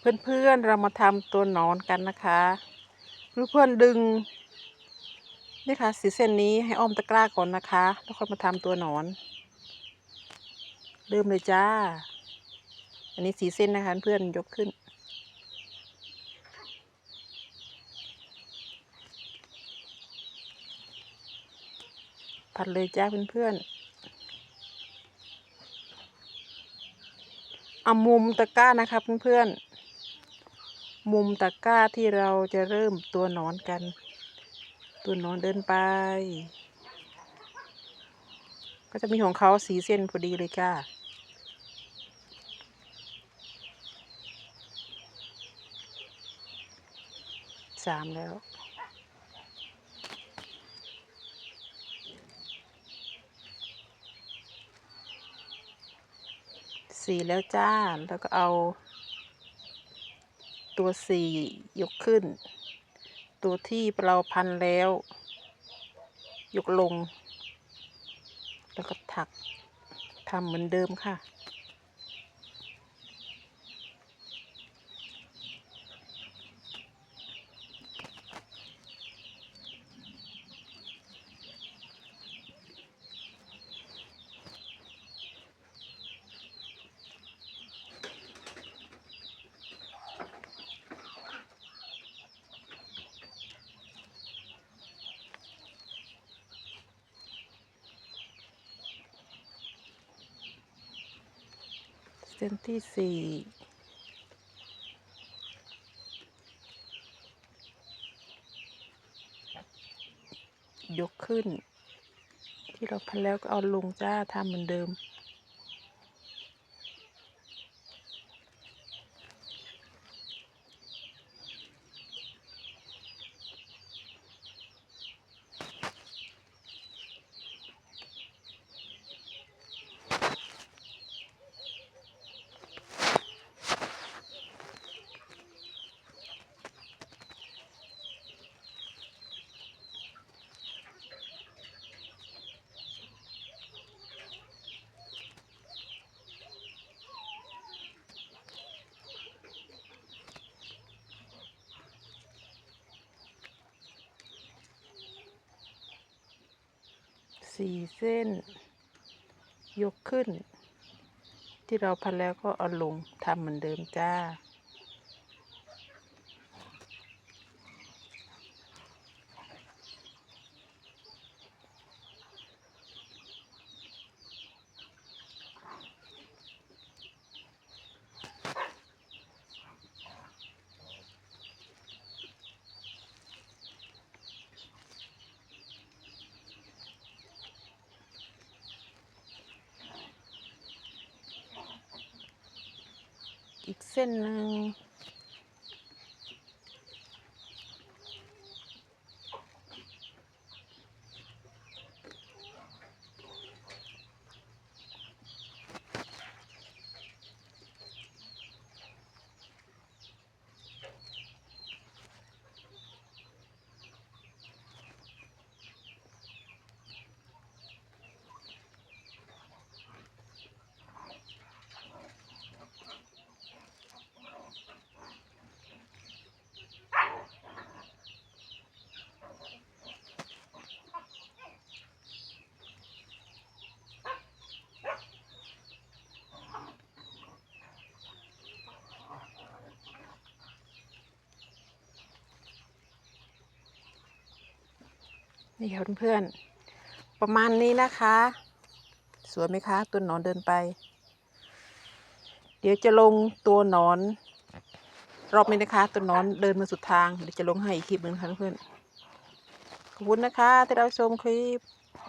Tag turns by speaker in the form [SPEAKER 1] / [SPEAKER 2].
[SPEAKER 1] เพื่อนๆเรามาทำตัวหนอนกันนะคะเพื่อนๆดึงนี่ค่ะสีเส้นนี้ให้อ้อมตะกร้าก่อนนะคะ แล้วค่อยมาทำตัวหนอนเริ่มเลยจ้า อันนี้สีเส้นนะคะเพื่อนยกขึ้น ผัดเลยจ้าเพื่อนๆเอามุมตะกร้านะคะเพื่อนๆ มุมตะกร้าที่เราจะเริ่มตัวนอนกัน ตัวนอนเดินไป ก็จะมีของเขาสีเส้นพอดีเลยจ้าสามแล้วสี่แล้วจ้า แล้วก็เอา ตัวสี่ยกขึ้น ตัวที่เราพันแล้ว ยกลง แล้วก็ถักทำเหมือนเดิมค่ะ ส้นที่สี่ยกขึ้น ที่เราพันแล้วก็เอาลงจ้าทำเหมือนเดิม สี่เส้น ยกขึ้น ที่เราพันแล้วก็เอาลงทำเหมือนเดิมจ้า อีกเส้นหนึ่ง นี่ค่ะเพื่อนๆ ประมาณนี้นะคะ สวยไหมคะ ตัวหนอนเดินไป เดี๋ยวจะลงตัวหนอน รอบนี้นะคะ ตัวหนอนเดินมาสุดทาง เดี๋ยวจะลงให้อีกคลิปหนึ่งค่ะเพื่อนๆขอบคุณนะคะที่เราชมคลิป